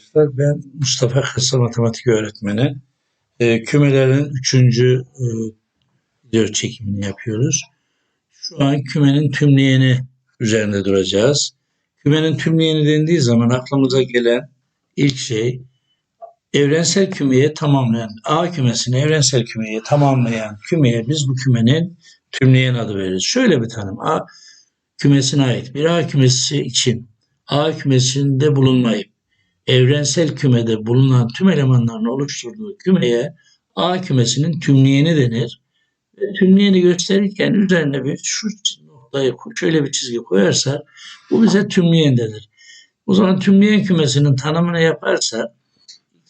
arkadaşlar. Ben Mustafa Kısa Matematik Öğretmeni. Ee, kümelerin üçüncü e, video çekimini yapıyoruz. Şu an kümenin tümleyeni üzerinde duracağız. Kümenin tümleyeni dendiği zaman aklımıza gelen ilk şey evrensel kümeye tamamlayan, A kümesini evrensel kümeye tamamlayan kümeye biz bu kümenin tümleyen adı veririz. Şöyle bir tanım. A kümesine ait bir A kümesi için A kümesinde bulunmayıp evrensel kümede bulunan tüm elemanların oluşturduğu kümeye A kümesinin tümleyeni denir. Ve tümleyeni gösterirken üzerine bir şu noktayı şöyle bir çizgi koyarsa bu bize tümleyen denir. O zaman tümleyen kümesinin tanımını yaparsa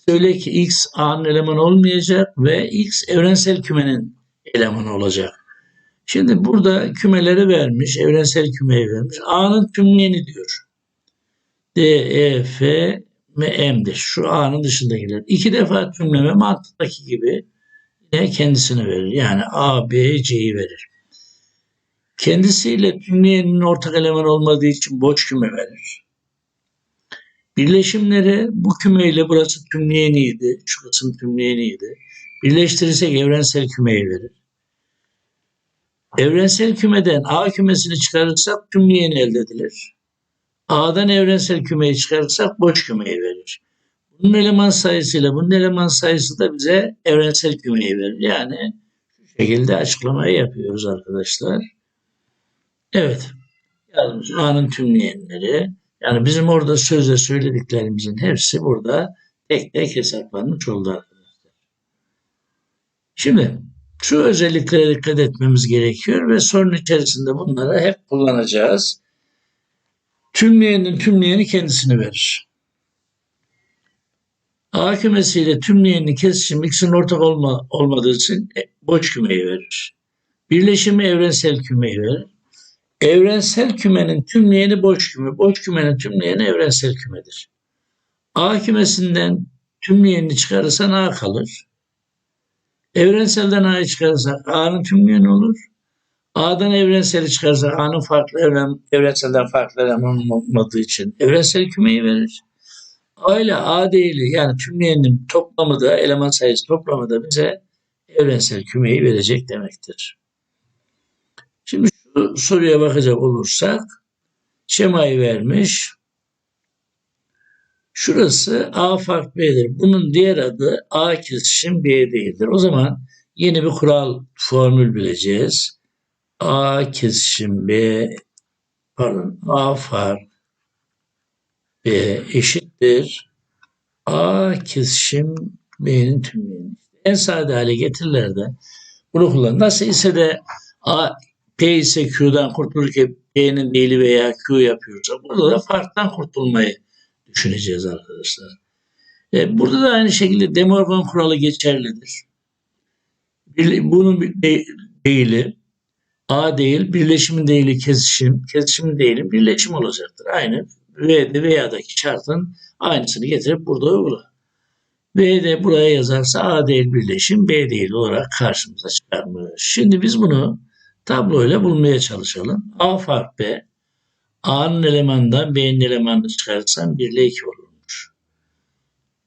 söyle ki x A'nın elemanı olmayacak ve x evrensel kümenin elemanı olacak. Şimdi burada kümeleri vermiş, evrensel kümeyi vermiş. A'nın tümleyeni diyor. D, E, F ve M'dir. Şu A'nın dışındakiler. İki defa tümleme mantıktaki gibi yine kendisini verir. Yani A, B, C'yi verir. Kendisiyle tümleyenin ortak eleman olmadığı için boş küme verir. Birleşimleri bu kümeyle burası tümleyeniydi. Şu kısım tümleyeniydi. Birleştirirsek evrensel kümeyi verir. Evrensel kümeden A kümesini çıkarırsak tümleyeni elde edilir. A'dan evrensel kümeyi çıkarırsak boş kümeyi verir. Bunun eleman sayısıyla bunun eleman sayısı da bize evrensel kümeyi verir. Yani şu şekilde açıklamayı yapıyoruz arkadaşlar. Evet. Yazmış A'nın tümleyenleri. Yani bizim orada sözle söylediklerimizin hepsi burada tek tek hesaplanmış oldu arkadaşlar. Şimdi şu özelliklere dikkat etmemiz gerekiyor ve sorun içerisinde bunları hep kullanacağız. Tümleyenin tümleyeni kendisini verir. A kümesiyle tümleyenin kesişimi x'in ortak olma, olmadığı için e, boş kümeyi verir. Birleşimi evrensel kümeyi verir. Evrensel kümenin tümleyeni boş küme, boş kümenin tümleyeni evrensel kümedir. A kümesinden tümleyenini çıkarırsan A kalır. Evrenselden A'yı çıkarırsak A'nın tümleyeni olur. A'dan evrenseli çıkarsa A'nın farklı evren, evrenselden farklı eleman olmadığı için evrensel kümeyi verir. A ile A değili yani tümleyenin toplamı da eleman sayısı toplamı da bize evrensel kümeyi verecek demektir. Şimdi şu soruya bakacak olursak şemayı vermiş. Şurası A fark B'dir. Bunun diğer adı A kesişim B değildir. O zaman yeni bir kural formül bileceğiz. A kesişim B pardon A fark B eşittir A kesişim B'nin tümleyeni. En sade hale getirilerde bunu kullan. Nasıl ise de A P ise Q'dan kurtulurken B'nin değili veya Q yapıyorsa burada da farktan kurtulmayı düşüneceğiz arkadaşlar. E, burada da aynı şekilde De Morgan kuralı geçerlidir. Bunun değili A değil, birleşimin değili kesişim, kesişimin değili birleşim olacaktır. Aynı V'de veya'daki şartın aynısını getirip burada uygula. V'de buraya yazarsa A değil birleşim, B değil olarak karşımıza çıkarmış. Şimdi biz bunu tabloyla bulmaya çalışalım. A fark B, A'nın elemanından B'nin elemanını çıkarırsam 1 ile 2 olurmuş.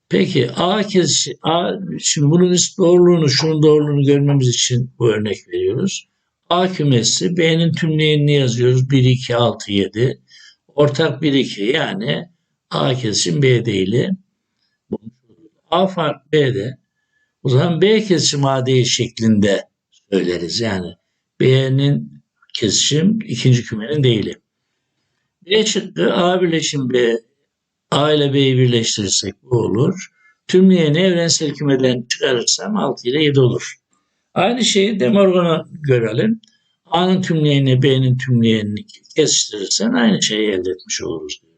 Peki A kesişim, A, şimdi bunun doğruluğunu, şunun doğruluğunu görmemiz için bu örnek veriyoruz. A kümesi B'nin tümleyenini yazıyoruz. 1, 2, 6, 7. Ortak 1, 2 yani A kesişim B değili. A fark B'de. O zaman B kesişim A değil şeklinde söyleriz. Yani B'nin kesişim ikinci kümenin değili. B çıktı A birleşim B. A ile B'yi birleştirirsek bu olur. Tümleyeni evrensel kümeden çıkarırsam 6 ile 7 olur. Aynı şeyi De Morgan'a görelim. A'nın tümleyeni B'nin tümleyenini kesiştirirsen aynı şeyi elde etmiş oluruz diyor.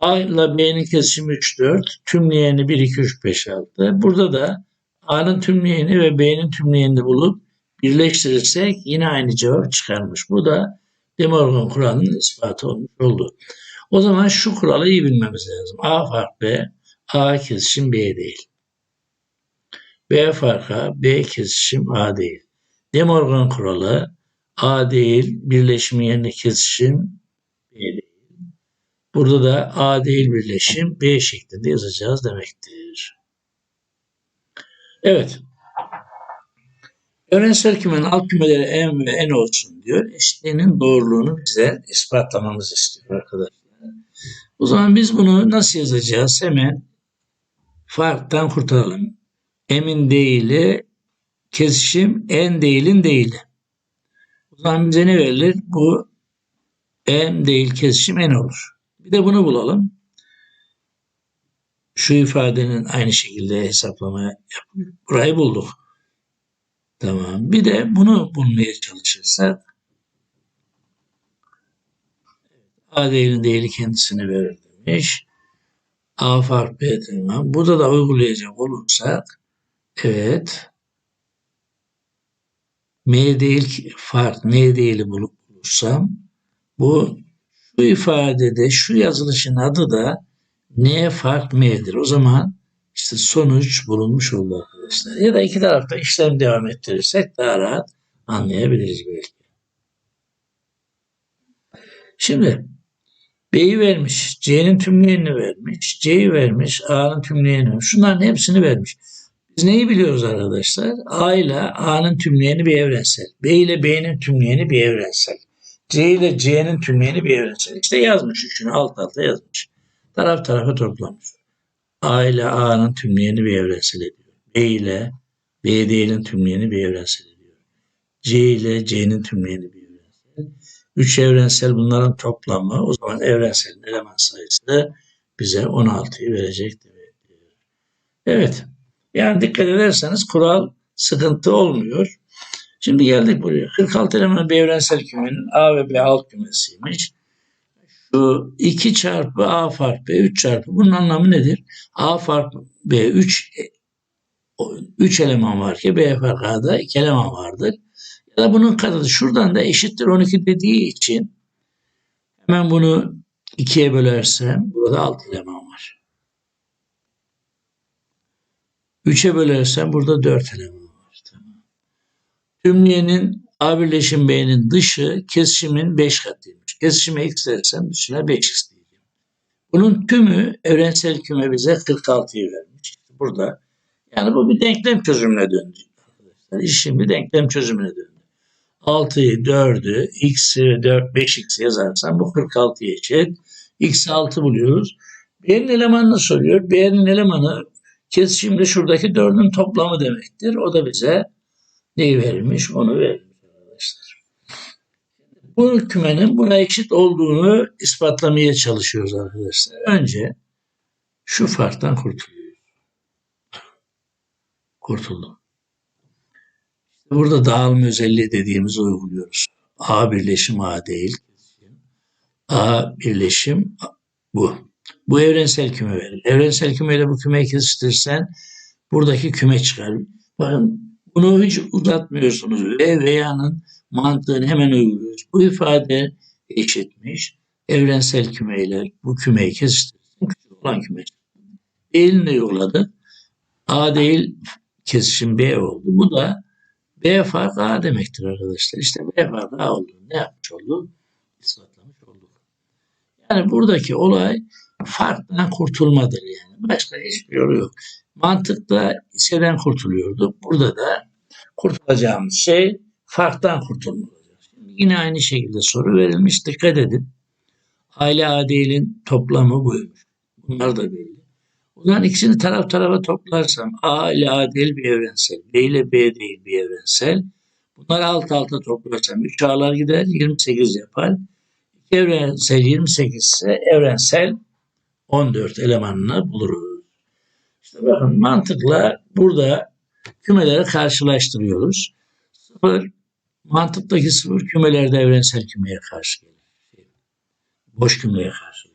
A ile B'nin kesişimi 3, 4, tümleyeni 1, 2, 3, 5, 6. Burada da A'nın tümleyeni ve B'nin tümleyenini bulup birleştirirsek yine aynı cevap çıkarmış. Bu da De Morgan kuralının ispatı olmuş oldu. O zaman şu kuralı iyi bilmemiz lazım. A fark B, A kesişim B değil. B farka B kesişim A değil. De Morgan kuralı A değil, birleşimi yerine kesişim B değil. Burada da A değil birleşim B şeklinde yazacağız demektir. Evet. Evrensel kümenin alt kümeleri M ve N olsun diyor. Eşitliğinin doğruluğunu bize ispatlamamızı istiyor arkadaşlar. O zaman biz bunu nasıl yazacağız? Hemen farktan kurtaralım. M'in değili kesişim N değilin değili. O zaman bize ne verilir? Bu M değil kesişim N olur. Bir de bunu bulalım. Şu ifadenin aynı şekilde hesaplamaya yapıp burayı bulduk. Tamam. Bir de bunu bulmaya çalışırsak A değerin değeri kendisini verir demiş. A fark B tamam. Burada da uygulayacak olursak evet M değil fark N bulup bulursam bu şu ifadede şu yazılışın adı da N fark M'dir. O zaman işte sonuç bulunmuş oldu arkadaşlar. Ya da iki tarafta işlem devam ettirirsek daha rahat anlayabiliriz belki. Şimdi B'yi vermiş, C'nin tümleyenini vermiş, C'yi vermiş, A'nın tümleyenini vermiş. Şunların hepsini vermiş. Biz neyi biliyoruz arkadaşlar? A ile A'nın tümleyeni bir evrensel. B ile B'nin tümleyeni bir evrensel. C ile C'nin tümleyeni bir evrensel. İşte yazmış üçünü alt alta yazmış. Taraf tarafa toplamış. A ile A'nın tümleyeni bir evrensel ediyor. B ile B değilin tümleyeni bir evrensel ediyor. C ile C'nin tümleyeni bir evrensel. Üç evrensel bunların toplamı o zaman evrenselin eleman sayısı bize 16'yı verecek demektir. Evet. Yani dikkat ederseniz kural sıkıntı olmuyor. Şimdi geldik buraya. 46 eleman bir evrensel kümenin A ve B alt kümesiymiş. Şu 2 çarpı A fark B 3 çarpı bunun anlamı nedir? A fark B 3 3 eleman var ki B fark A'da 2 eleman vardır. Ya da bunun katıdır. Şuradan da eşittir 12 dediği için hemen bunu 2'ye bölersem burada 6 eleman var. 3'e bölersem burada 4 eleman var. Tamam. Tümleyenin A birleşim B'nin dışı kesişimin 5 katıymış. Kesişime x dersem dışına 5x diyeceğim. Bunun tümü evrensel küme bize 46'yı vermiş. Burada. Yani bu bir denklem çözümüne döndü. Arkadaşlar. İş şimdi denklem çözümüne döndü. 6'yı 4'ü x'i 4 5x yazarsam bu 46'ya eşit. x'i 6 buluyoruz. B'nin elemanını soruyor. B'nin elemanı kesişimde şuradaki 4'ün toplamı demektir. O da bize neyi verilmiş? Onu vermiş arkadaşlar. Bu kümenin buna eşit olduğunu ispatlamaya çalışıyoruz arkadaşlar. Önce şu farktan kurtuluyoruz. Kurtuldum. Burada dağılma özelliği dediğimizi uyguluyoruz. A birleşim A değil. A birleşim bu. Bu evrensel küme verir. Evrensel kümeyle bu kümeyi kesiştirirsen buradaki küme çıkar. Bakın bunu hiç uzatmıyorsunuz. V veya'nın mantığını hemen uyguluyoruz. Bu ifade eşitmiş. Evrensel kümeyle bu kümeyi kesiştirirsen küçük olan küme. Değilini yolladı. A değil kesişim B oldu. Bu da B fark A demektir arkadaşlar. İşte B fark A olduğunu ne yapmış olduk? İspatlamış olduk. Yani buradaki olay farktan kurtulmadır yani. Başka hiçbir yolu yok. Mantıkta hisseden kurtuluyorduk. Burada da kurtulacağımız şey farktan kurtulma olacak. Yine aynı şekilde soru verilmiş. Dikkat edin. Aile A değilin toplamı buymuş. Bunlar da belli. Zaman ikisini taraf tarafa toplarsam A ile A değil bir evrensel, B ile B değil bir evrensel. Bunları alt alta toplarsam 3 A'lar gider 28 yapar. İki evrensel 28 ise evrensel 14 elemanını buluruz. İşte bakın mantıkla burada kümeleri karşılaştırıyoruz. Sıfır, mantıktaki sıfır kümelerde evrensel kümeye karşı gelir. Boş kümeye karşı.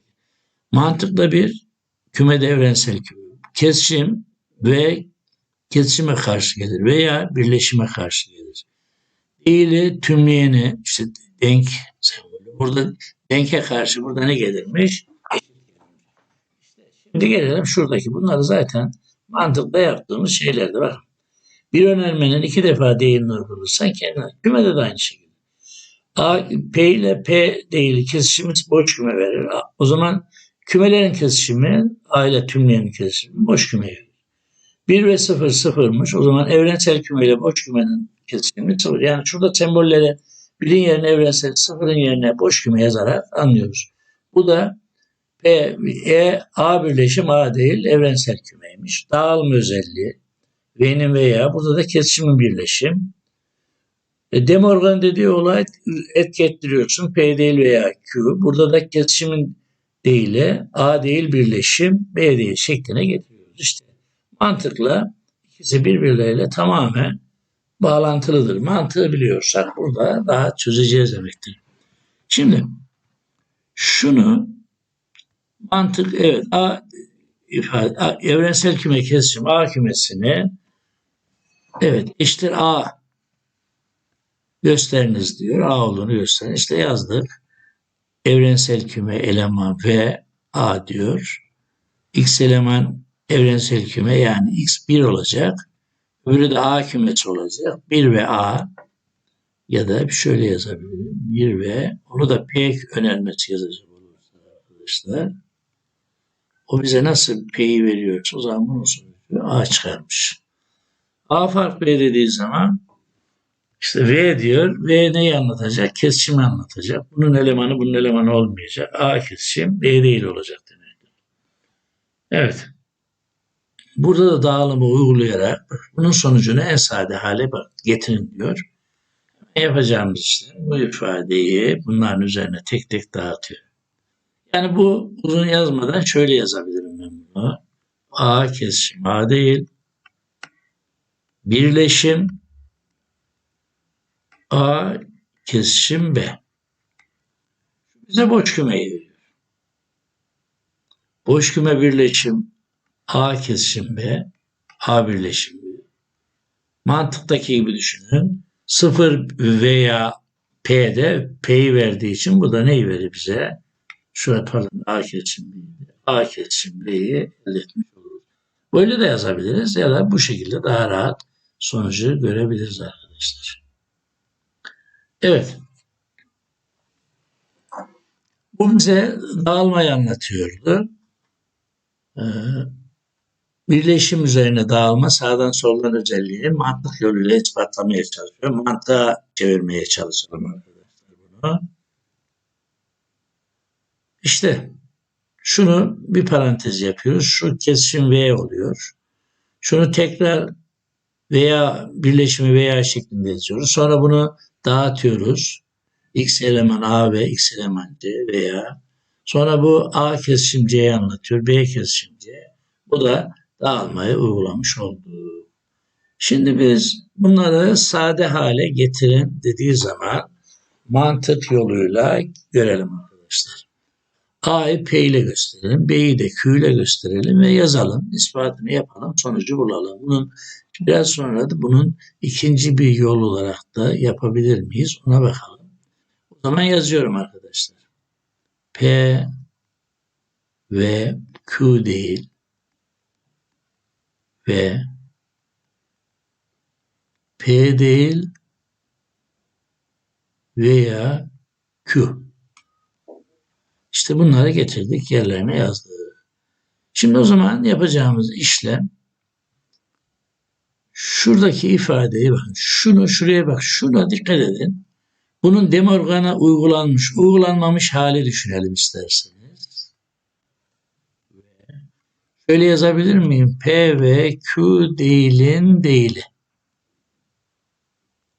Mantıkla bir kümede evrensel küme. Kesişim ve kesişime karşı gelir veya birleşime karşı gelir. Değili tümleyeni işte denk sembolü. Burada denke karşı burada ne gelirmiş? Şimdi gelelim şuradaki. Bunları zaten mantıkla yaptığımız şeylerdi. Bak. Bir önermenin iki defa değilini uygularsan kendine. Kümede de aynı şekilde. A, P ile P değili kesişimiz boş küme verir. O zaman Kümelerin kesişimi, aile tümleyenin kesişimi boş kümeye verir. 1 ve 0 sıfırmış. O zaman evrensel kümeyle boş kümenin kesişimi sıfır. Yani şurada sembolleri birin yerine evrensel, sıfırın yerine boş küme yazarak anlıyoruz. Bu da P, E, A birleşim A değil, evrensel kümeymiş. Dağılma özelliği, V'nin veya burada da kesişimin birleşim. E, De Morgan dediği olay etki ettiriyorsun. P değil veya Q. Burada da kesişimin değili A değil birleşim B değil şekline getiriyoruz. İşte mantıkla ikisi birbirleriyle tamamen bağlantılıdır. Mantığı biliyorsak burada daha çözeceğiz demektir. Şimdi şunu mantık evet A ifade A, evrensel küme kesişim A kümesini evet eşittir A gösteriniz diyor. A olduğunu gösterin. İşte yazdık. Evrensel küme eleman V A diyor. X eleman evrensel küme yani X 1 olacak. Öbürü de A kümesi olacak. 1 ve A ya da şöyle yazabilirim. 1 ve onu da P önermesi yazacak olursa arkadaşlar. O bize nasıl P'yi veriyorsa o zaman bunun sonucu A çıkarmış. A fark B dediği zaman işte V diyor. V neyi anlatacak? Kesişimi anlatacak. Bunun elemanı bunun elemanı olmayacak. A kesişim B değil olacak demektir. Evet. Burada da dağılımı uygulayarak bunun sonucunu en sade hale getirin diyor. Yapacağımız işte bu ifadeyi bunların üzerine tek tek dağıtıyor. Yani bu uzun yazmadan şöyle yazabilirim ben bunu. A kesişim A değil. Birleşim A kesişim B. Bize boş kümeyi veriyor. Boş küme birleşim A kesişim B, A birleşim B. Mantıktaki gibi düşünün. 0 veya P'de P'yi verdiği için bu da neyi verir bize? Şurada pardon A kesişim B'yi. A kesişim B'yi elde etmiş oluruz. Böyle de yazabiliriz ya da bu şekilde daha rahat sonucu görebiliriz arkadaşlar. Evet. Bu bize dağılmayı anlatıyordu. Ee, birleşim üzerine dağılma sağdan soldan özelliğini mantık yoluyla ispatlamaya çalışıyor. Mantığa çevirmeye çalışalım arkadaşlar bunu. İşte şunu bir parantez yapıyoruz. Şu kesişim V oluyor. Şunu tekrar veya birleşimi veya şeklinde yazıyoruz. Sonra bunu dağıtıyoruz. X eleman A ve X eleman C veya sonra bu A kesişim C'yi anlatıyor. B kesişim C. Bu da dağılmayı uygulamış oldu. Şimdi biz bunları sade hale getirin dediği zaman mantık yoluyla görelim arkadaşlar. A'yı P ile gösterelim, B'yi de Q ile gösterelim ve yazalım. İspatını yapalım, sonucu bulalım. Bunun biraz sonra da bunun ikinci bir yol olarak da yapabilir miyiz? Ona bakalım. O zaman yazıyorum arkadaşlar. P ve Q değil ve P değil veya Q. İşte bunları getirdik yerlerine yazdık. Şimdi o zaman yapacağımız işlem şuradaki ifadeye bakın. Şunu şuraya bak. Şuna dikkat edin. Bunun demorgana uygulanmış, uygulanmamış hali düşünelim isterseniz. Şöyle yazabilir miyim? P ve Q değilin değili.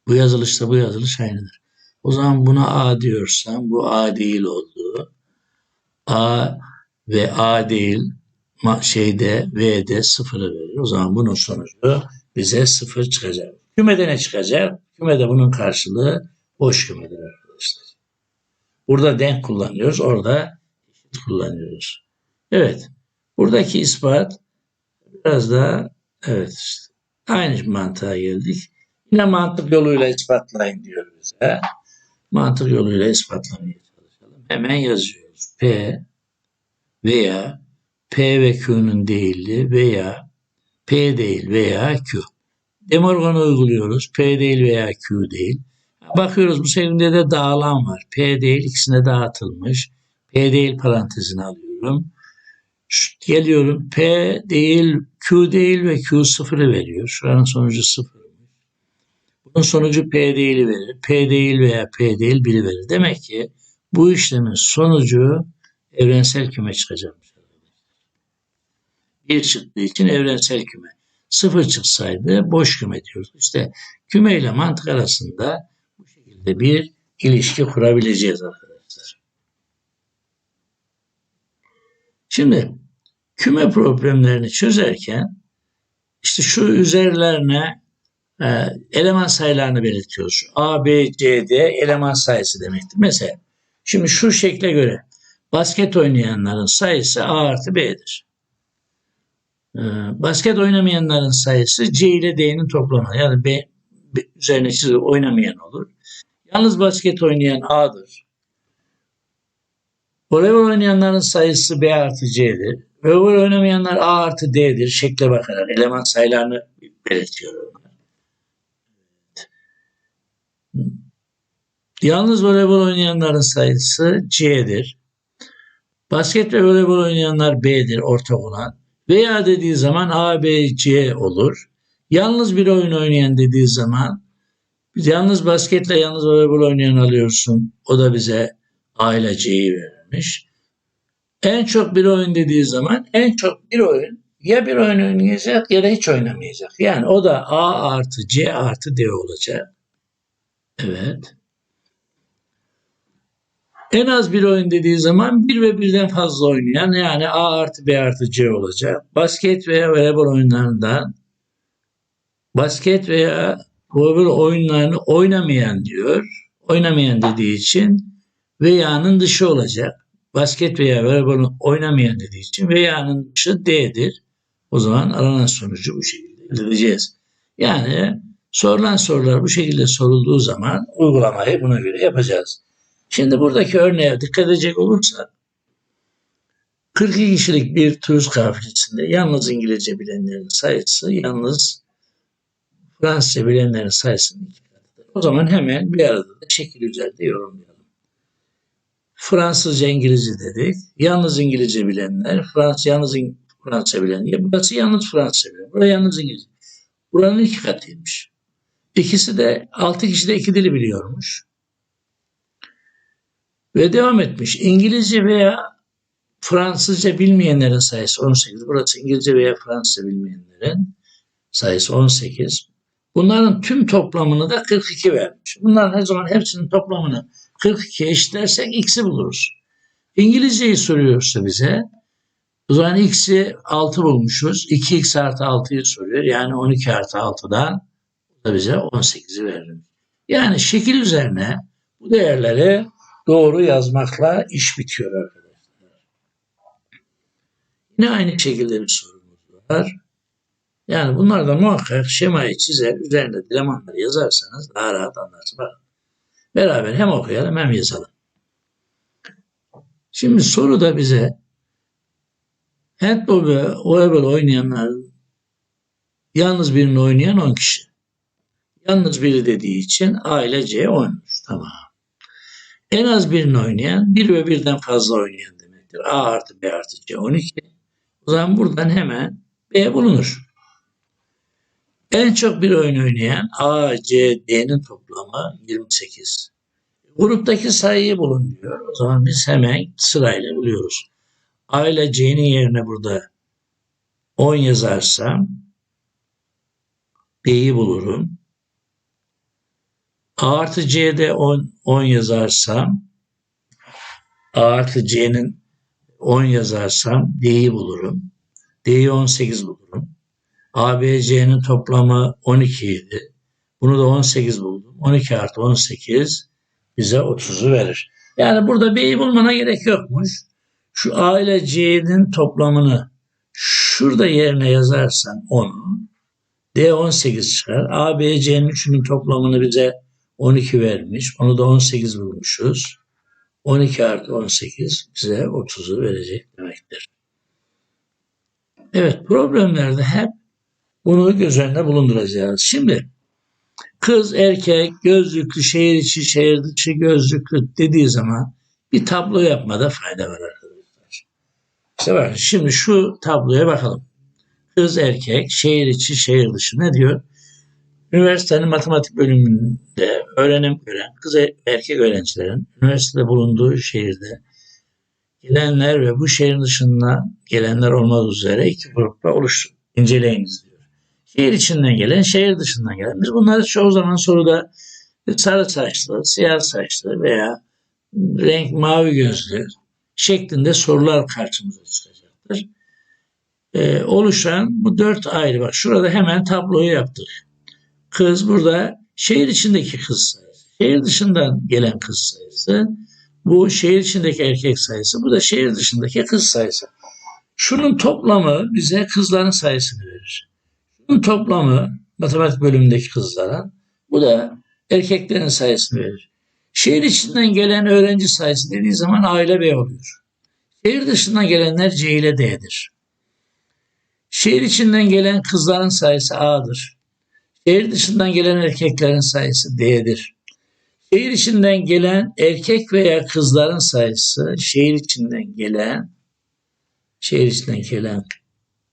Bu yazılışta bu yazılış aynıdır. O zaman buna A diyorsam bu A değil oldu. A ve A değil şeyde V'de sıfırı verir. O zaman bunun sonucu bize sıfır çıkacak. Kümede ne çıkacak? Kümede bunun karşılığı boş kümedir arkadaşlar. Burada denk kullanıyoruz. Orada kullanıyoruz. Evet. Buradaki ispat biraz daha evet işte, aynı mantığa geldik. Yine mantık yoluyla ispatlayın diyor bize. Mantık yoluyla ispatlamaya çalışalım. Hemen yazıyoruz. P veya P ve Q'nun değildi veya P değil veya Q. Demorgan'ı uyguluyoruz. P değil veya Q değil. Bakıyoruz bu şekilde de dağılan var. P değil ikisine dağıtılmış. P değil parantezine alıyorum. Geliyorum P değil, Q değil ve Q sıfırı veriyor. Şuranın sonucu sıfır. Bunun sonucu P değili verir. P değil veya P değil 1'i verir. Demek ki bu işlemin sonucu evrensel küme çıkacakmış. Bir çıktığı için evrensel küme. Sıfır çıksaydı boş küme diyoruz. İşte küme ile mantık arasında bu şekilde bir ilişki kurabileceğiz arkadaşlar. Şimdi küme problemlerini çözerken işte şu üzerlerine e, eleman sayılarını belirtiyoruz. A, B, C, D eleman sayısı demektir. Mesela şimdi şu şekle göre basket oynayanların sayısı A artı B'dir. E, basket oynamayanların sayısı C ile D'nin toplamı. Yani B, B üzerine çizgi oynamayan olur. Yalnız basket oynayan A'dır. Voleybol oynayanların sayısı B artı C'dir. Voleybol oynamayanlar A artı D'dir. Şekle bakarak eleman sayılarını belirtiyorum. Yalnız voleybol oynayanların sayısı C'dir. Basket ve voleybol oynayanlar B'dir ortak olan. Veya dediği zaman A, B, C olur. Yalnız bir oyun oynayan dediği zaman yalnız basketle yalnız voleybol oynayan alıyorsun. O da bize A ile C'yi vermiş. En çok bir oyun dediği zaman en çok bir oyun ya bir oyun oynayacak ya da hiç oynamayacak. Yani o da A artı C artı D olacak. Evet. En az bir oyun dediği zaman bir ve birden fazla oynayan yani A artı B artı C olacak. Basket veya voleybol oyunlarından basket veya voleybol oyunlarını oynamayan diyor. Oynamayan dediği için veya'nın dışı olacak. Basket veya voleybol oynamayan dediği için veya'nın dışı D'dir. O zaman aranan sonucu bu şekilde elde edeceğiz. Yani sorulan sorular bu şekilde sorulduğu zaman uygulamayı buna göre yapacağız. Şimdi buradaki örneğe dikkat edecek olursak 42 kişilik bir turist kafilesinde yalnız İngilizce bilenlerin sayısı yalnız Fransızca bilenlerin sayısının iki katıdır. O zaman hemen bir arada da şekil üzerinde yorumlayalım. Fransızca İngilizce dedik. Yalnız İngilizce bilenler, Fransız yalnız İng- Fransızca bilenler. Burası yalnız Fransızca bilen. Burası yalnız İngilizce. Buranın iki katıymış. İkisi de altı kişi de iki dili biliyormuş. Ve devam etmiş. İngilizce veya Fransızca bilmeyenlerin sayısı 18. Burası İngilizce veya Fransızca bilmeyenlerin sayısı 18. Bunların tüm toplamını da 42 vermiş. Bunların her zaman hepsinin toplamını 42 eşitlersek x'i buluruz. İngilizceyi soruyorsa bize o zaman x'i 6 bulmuşuz. 2x artı 6'yı soruyor. Yani 12 artı 6'dan da bize 18'i verir. Yani şekil üzerine bu değerleri doğru yazmakla iş bitiyor arkadaşlar. Yine aynı şekilde bir sorumuz var. Yani bunlar da muhakkak şemayı çizer, üzerinde elemanları yazarsanız daha rahat anlarsınız. Beraber hem okuyalım hem yazalım. Şimdi soruda bize handball ve voleybol oynayanların yalnız birini oynayan 10 kişi. Yalnız biri dediği için A ile C oynamış. Tamam. En az birini oynayan, bir ve birden fazla oynayan demektir. A artı B artı C 12. O zaman buradan hemen B bulunur. En çok bir oyun oynayan A, C, D'nin toplamı 28. Gruptaki sayıyı bulun diyor. O zaman biz hemen sırayla buluyoruz. A ile C'nin yerine burada 10 yazarsam B'yi bulurum. A artı C'de 10, 10 yazarsam A artı C'nin 10 yazarsam D'yi bulurum. D'yi 18 bulurum. A, B, C'nin toplamı 12 idi. Bunu da 18 buldum. 12 artı 18 bize 30'u verir. Yani burada B'yi bulmana gerek yokmuş. Şu A ile C'nin toplamını şurada yerine yazarsan 10, D 18 çıkar. A, B, C'nin üçünün toplamını bize 12 vermiş. Onu da 18 bulmuşuz. 12 artı 18 bize 30'u verecek demektir. Evet problemlerde hep bunu göz önünde bulunduracağız. Şimdi kız, erkek, gözlüklü, şehir içi, şehir dışı gözlüklü dediği zaman bir tablo yapmada fayda var arkadaşlar. İşte bak şimdi şu tabloya bakalım. Kız erkek, şehir içi, şehir dışı ne diyor? Üniversitenin matematik bölümünde öğrenim gören kız ve erkek öğrencilerin üniversitede bulunduğu şehirde gelenler ve bu şehrin dışından gelenler olmak üzere iki grupta oluştur. İnceleyiniz diyor. Şehir içinden gelen, şehir dışından gelen. Biz bunları çoğu zaman soruda sarı saçlı, siyah saçlı veya renk mavi gözlü şeklinde sorular karşımıza çıkacaktır. Ee, oluşan bu dört ayrı bak şurada hemen tabloyu yaptık. Kız burada şehir içindeki kız sayısı. Şehir dışından gelen kız sayısı. Bu şehir içindeki erkek sayısı. Bu da şehir dışındaki kız sayısı. Şunun toplamı bize kızların sayısını verir. Şunun toplamı matematik bölümündeki kızlara. Bu da erkeklerin sayısını verir. Şehir içinden gelen öğrenci sayısı dediği zaman A ile B oluyor. Şehir dışından gelenler C ile D'dir. Şehir içinden gelen kızların sayısı A'dır. Şehir dışından gelen erkeklerin sayısı D'dir. Şehir içinden gelen erkek veya kızların sayısı şehir içinden gelen şehir içinden gelen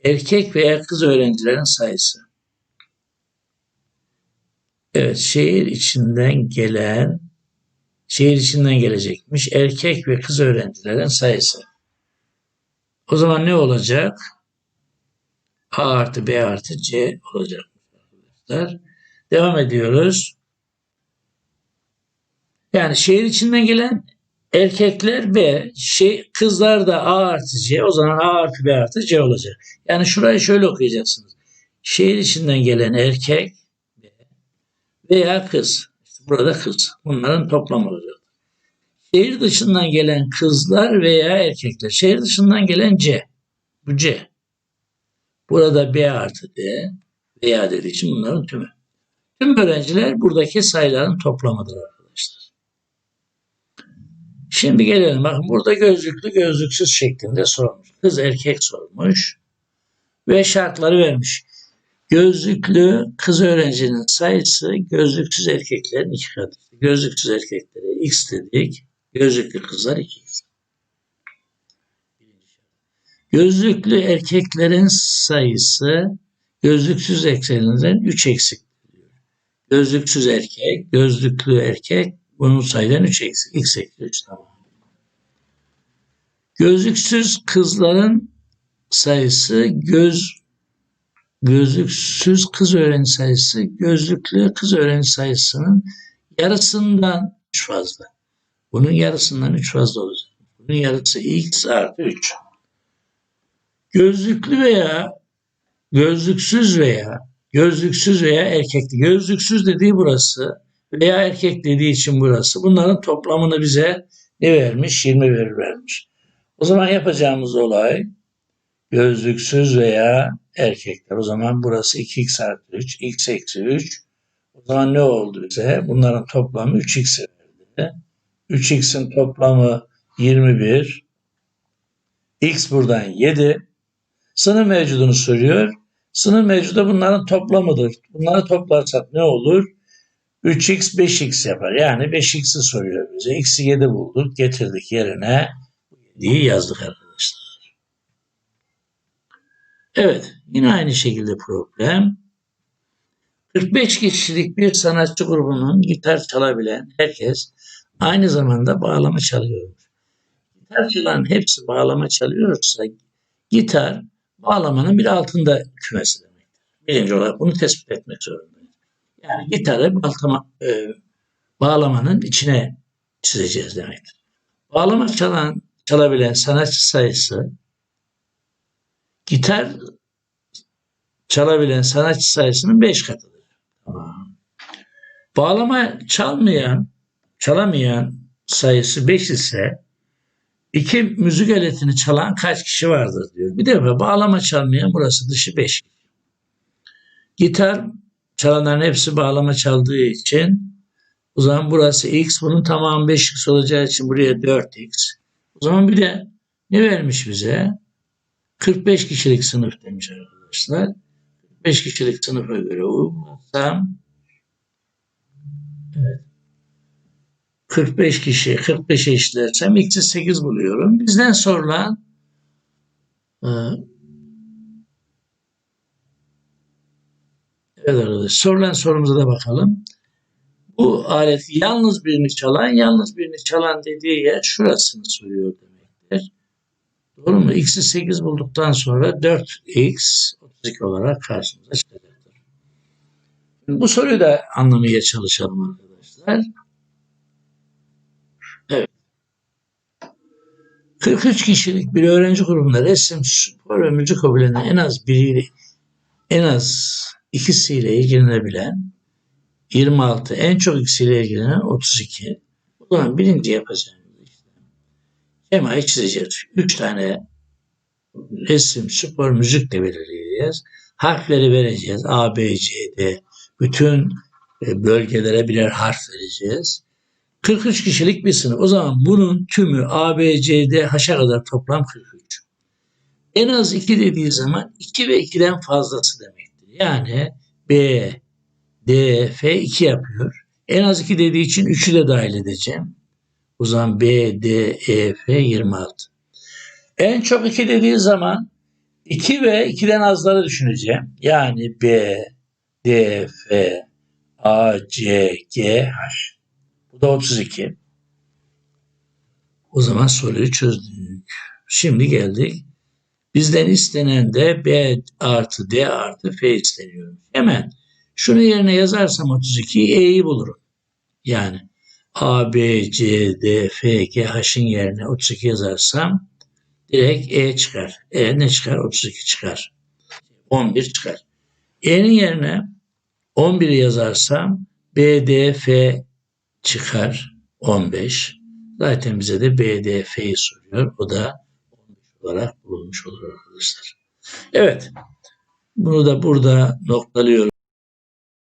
erkek veya kız öğrencilerin sayısı. Evet, şehir içinden gelen şehir içinden gelecekmiş erkek ve kız öğrencilerin sayısı. O zaman ne olacak? A artı B artı C olacak arkadaşlar. Devam ediyoruz. Yani şehir içinden gelen erkekler B, şey, kızlar da A artı C. O zaman A artı B artı C olacak. Yani şurayı şöyle okuyacaksınız. Şehir içinden gelen erkek B veya kız. Burada kız. Bunların toplamı olacak. Şehir dışından gelen kızlar veya erkekler. Şehir dışından gelen C. Bu C. Burada B artı D dediği için bunların tümü. Tüm öğrenciler buradaki sayıların toplamıdır arkadaşlar. Şimdi gelelim. Bakın burada gözlüklü gözlüksüz şeklinde sormuş. Kız erkek sormuş. Ve şartları vermiş. Gözlüklü kız öğrencinin sayısı gözlüksüz erkeklerin iki katı. Gözlüksüz erkeklere x dedik. Gözlüklü kızlar 2x. Gözlüklü erkeklerin sayısı gözlüksüz erkeklerinden 3 eksik. Gözlüksüz erkek, gözlüklü erkek bunun sayıdan 3 eksik. X eksi 3 tamam. Gözlüksüz kızların sayısı göz gözlüksüz kız öğrenci sayısı gözlüklü kız öğrenci sayısının yarısından 3 fazla. Bunun yarısından 3 fazla olacak. Bunun yarısı x artı 3. Gözlüklü veya gözlüksüz veya gözlüksüz veya erkekli. Gözlüksüz dediği burası veya erkek dediği için burası. Bunların toplamını bize ne vermiş? 20 verir vermiş. O zaman yapacağımız olay gözlüksüz veya erkekler. O zaman burası 2x artı 3, x eksi 3. O zaman ne oldu bize? Bunların toplamı 3x verdi. 3x'in toplamı 21. x buradan 7. Sınır mevcudunu soruyor. Sınır mevcudu bunların toplamıdır. Bunları toplarsak ne olur? 3x 5x yapar. Yani 5x'i soruyor bize. x'i 7 bulduk. Getirdik yerine. 7'yi yazdık arkadaşlar. Evet. Yine aynı şekilde problem. 45 kişilik bir sanatçı grubunun gitar çalabilen herkes aynı zamanda bağlama çalıyor. Gitar çalan hepsi bağlama çalıyorsa gitar bağlamanın bir altında kümesi demektir. Birinci olarak bunu tespit etmek zorundayız. Yani gitarı bağlama, e, bağlamanın içine çizeceğiz demektir. Bağlama çalan, çalabilen sanatçı sayısı gitar çalabilen sanatçı sayısının 5 katıdır. Bağlama çalmayan, çalamayan sayısı 5 ise iki müzik aletini çalan kaç kişi vardır diyor. Bir de bağlama çalmayan burası dışı 5. Gitar çalanların hepsi bağlama çaldığı için o zaman burası x bunun tamamı 5x olacağı için buraya 4x. O zaman bir de ne vermiş bize? 45 kişilik sınıf demiş arkadaşlar. 45 kişilik sınıfa göre uygulasam evet. 45 kişi 45'e eşitlersem x'i 8 buluyorum. Bizden sonra Ee, Evet arkadaşlar sorulan sorumuza da bakalım. Bu alet yalnız birini çalan, yalnız birini çalan dediği yer şurasını soruyor demektir. Doğru mu? X'i 8 bulduktan sonra 4x 32 olarak karşımıza çıkacaktır. Bu soruyu da anlamaya çalışalım arkadaşlar. Evet. 43 kişilik bir öğrenci grubunda resim, spor ve müzik hobilerinin en az biriyle en az ikisiyle ilgilenebilen 26, en çok ikisiyle ilgilenen 32. O zaman birinci yapacağımız işlem şemayı çizeceğiz. Üç tane resim, spor, müzik de belirleyeceğiz. Harfleri vereceğiz. A, B, C, D. Bütün e, bölgelere birer harf vereceğiz. 43 kişilik bir sınıf. O zaman bunun tümü A, B, C, D, H'a kadar toplam 43. En az 2 dediği zaman 2 ve 2'den fazlası demektir. Yani B, D, F 2 yapıyor. En az 2 dediği için 3'ü de dahil edeceğim. O zaman B, D, E, F 26. En çok 2 dediği zaman 2 ve 2'den azları düşüneceğim. Yani B, D, F, A, C, G, H. Bu da 32. O zaman soruyu çözdük. Şimdi geldik. Bizden istenen de B artı D artı F isteniyor. Hemen şunu yerine yazarsam 32 E'yi bulurum. Yani A, B, C, D, F, G, H'ın yerine 32 yazarsam direkt E çıkar. E ne çıkar? 32 çıkar. 11 çıkar. E'nin yerine 11'i yazarsam B, D, F çıkar. 15. Zaten bize de B, D, F'yi soruyor. O da 15 olarak bulunmuş olur arkadaşlar. Evet. Bunu da burada noktalıyorum.